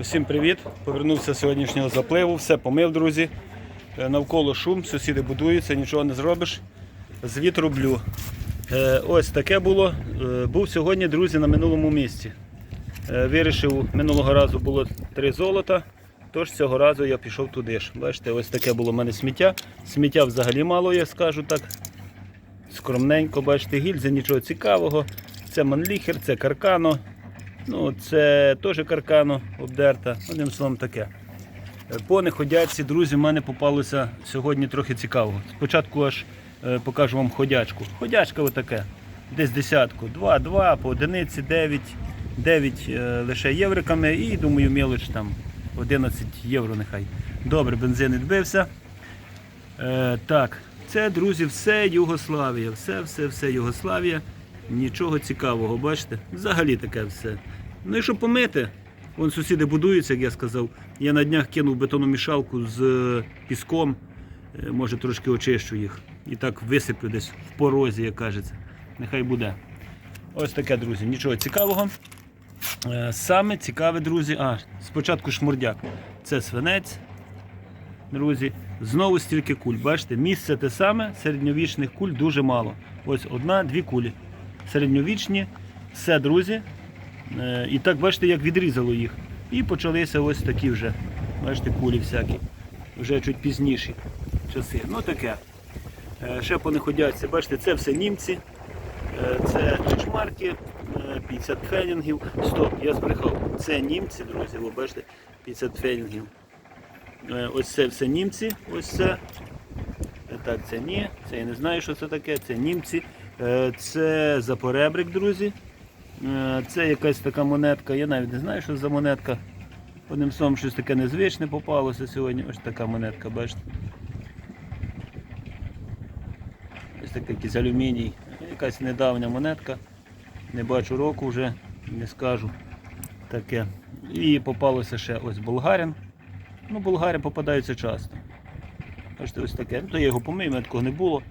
Усім привіт! Повернувся з сьогоднішнього запливу, все помив, друзі. Е, Навколо шум, сусіди будуються, нічого не зробиш. Звіт роблю. Е, Ось таке було. Е, Був сьогодні, друзі, на минулому місці. Вирішив, минулого разу було три золота, тож цього разу я пішов туди ж. Бачите, ось таке було в мене сміття. Сміття взагалі мало, я скажу так. Скромненько, бачите, гільзи, нічого цікавого. Це манліхер, це каркано. Ну, це теж каркано обдерта. Одним словом таке. Е, По неходячці, друзі, в мене попалося сьогодні трохи цікавого. Спочатку аж е, покажу вам ходячку. Ходячка отаке. Десь десятку. 2, 2, по одиниці 9, 9 е, лише євриками і думаю, мілоч там 11 євро нехай. Добре, бензин відбився. Е, так, це, друзі, все Югославія. Все, все, все Югославія. Нічого цікавого, бачите? Взагалі таке все. Ну і щоб помити, вон сусіди будуються, як я сказав. Я на днях кинув бетономішалку з е, піском, Е, може трошки очищу їх. І так висиплю десь в порозі, як кажеться. Нехай буде. Ось таке, друзі, нічого цікавого. Е, Саме цікаве, друзі. А, спочатку шмурдяк. Це свинець, друзі. Знову стільки куль. Бачите, місце те саме, середньовічних куль дуже мало. Ось одна, дві кулі. Середньовічні, все, друзі. Е, І так, бачите, як відрізало їх. І почалися ось такі вже. Бачите, кулі всякі. Вже чуть пізніші часи. Ну таке. Е, Ще понаходяться, бачите, це все німці. Е, Це чешмарки, е, 50 фенінгів. Стоп, я збрехав. Це німці, друзі, ви бачите, 50 фенінгів. Ось це все німці, ось це. Так, це ні, це я не знаю, що це таке, це німці. Це запоребрик, друзі. Е, Це якась така монетка, я навіть не знаю, що за монетка. Одним словом, щось таке незвичне попалося сьогодні. Ось така монетка, бачите. Ось такий якийсь алюміній. Якась недавня монетка. Не бачу року вже, не скажу. Таке. І попалося ще ось болгарин. Ну, болгари попадаються часто. Бачите, ось таке. Ну, то я його помию, мене такого не було.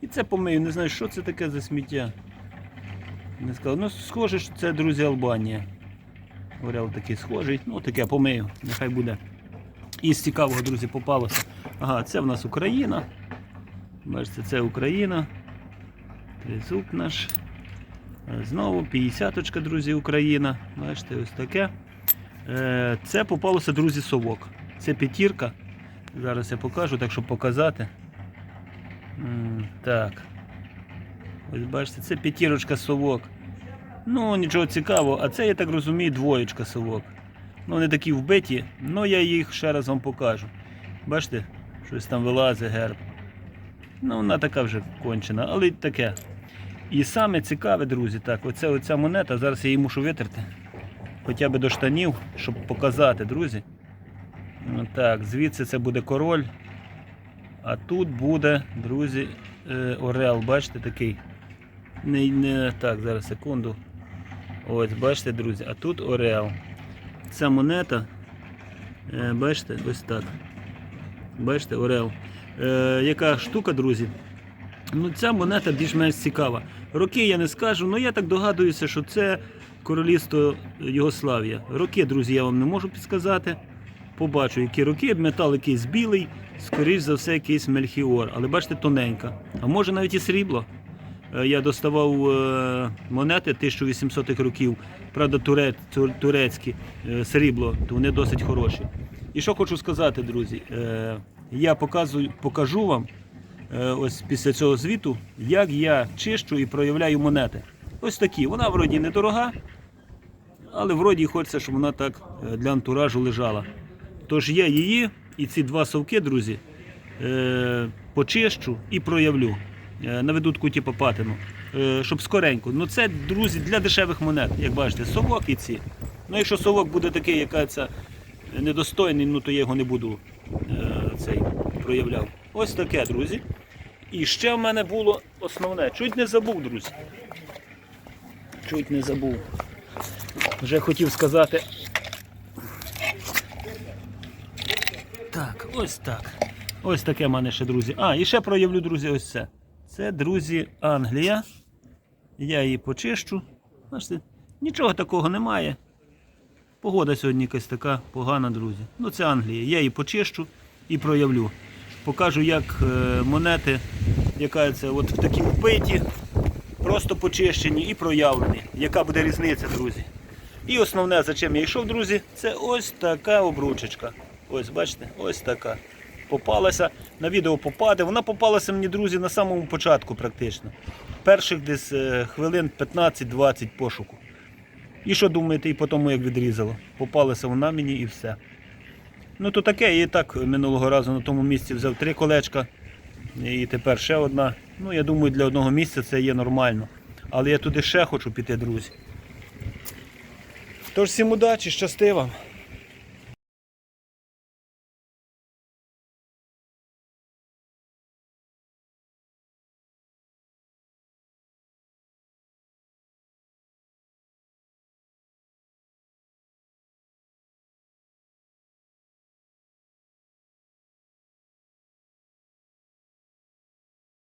І це помию, не знаю, що це таке за сміття. Не сказав. Ну, схоже, що це, друзі, Албанія. Орел такий схожий. Ну, таке помию, нехай буде. І з цікавого, друзі, попалося. Ага, це в нас Україна. Бачите, це Україна. Тризуб наш. Знову 50-очка, друзі, Україна. Бачите, ось таке. Е, Це попалося, друзі, совок. Це п'ятірка. Зараз я покажу, так щоб показати. Так. Ось бачите, це п'ятірочка совок. Ну, нічого цікавого, а це, я так розумію, двоєчка совок. Ну, вони такі вбиті, але я їх ще раз вам покажу. Бачите, щось там вилазить герб. Ну, вона така вже кончена, але й таке. І саме цікаве, друзі, так, оця, оця монета, зараз я її мушу витерти. Хоча б до штанів, щоб показати, друзі. Ну, Так, звідси це буде король. А тут буде, друзі, е, Орел, бачите, такий. Не, не, так, зараз секунду. Ось, бачите, друзі, а тут Орел. Ця монета, е, бачите, ось так. Бачите, Орел. Е, яка штука, друзі? Ну, ця монета більш-менш цікава. Роки я не скажу, але я так догадуюся, що це королівство Югославія. Роки, друзі, я вам не можу підсказати. Побачу, які роки, метал якийсь білий, скоріш за все, якийсь мельхіор. Але бачите, тоненька. А може навіть і срібло. Е, Я доставав е, монети 1800-х років, правда, турецькі е, срібло, то вони досить хороші. І що хочу сказати, друзі, я показую, покажу вам ось після цього звіту, як я чищу і проявляю монети. Ось такі. Вона вроді недорога, але вроді хочеться, щоб вона так для антуражу лежала. Тож я її і ці два совки, друзі, почищу і проявлю. Е, Наведу таку типу патину, е, щоб скоренько. Ну це, друзі, для дешевих монет, як бачите, совок і ці. Ну якщо совок буде такий, яка це недостойний, ну то я його не буду е, цей проявляв. Ось таке, друзі. І ще в мене було основне. Чуть не забув, друзі. Чуть не забув. Вже хотів сказати. Так, ось так. Ось таке в мене ще, друзі. А, і ще проявлю, друзі, ось це. Це, друзі, Англія. Я її почищу. Бачите, нічого такого немає. Погода сьогодні якась така погана, друзі. Ну це Англія. Я її почищу і проявлю. Покажу, як е, монети, яка це от в такі вбиті, просто почищені і проявлені. Яка буде різниця, друзі. І основне, за чим я йшов, друзі, це ось така обручечка. Ось, бачите, ось така. Попалася, на відео попаде. Вона попалася мені, друзі, на самому початку практично. Перших десь е, хвилин 15-20 пошуку. І що думаєте, і по тому як відрізало? Попалася вона мені і все. Ну то таке, і так минулого разу на тому місці взяв три колечка. І тепер ще одна. Ну, я думаю, для одного місця це є нормально. Але я туди ще хочу піти, друзі. Тож всім удачі, щасти вам.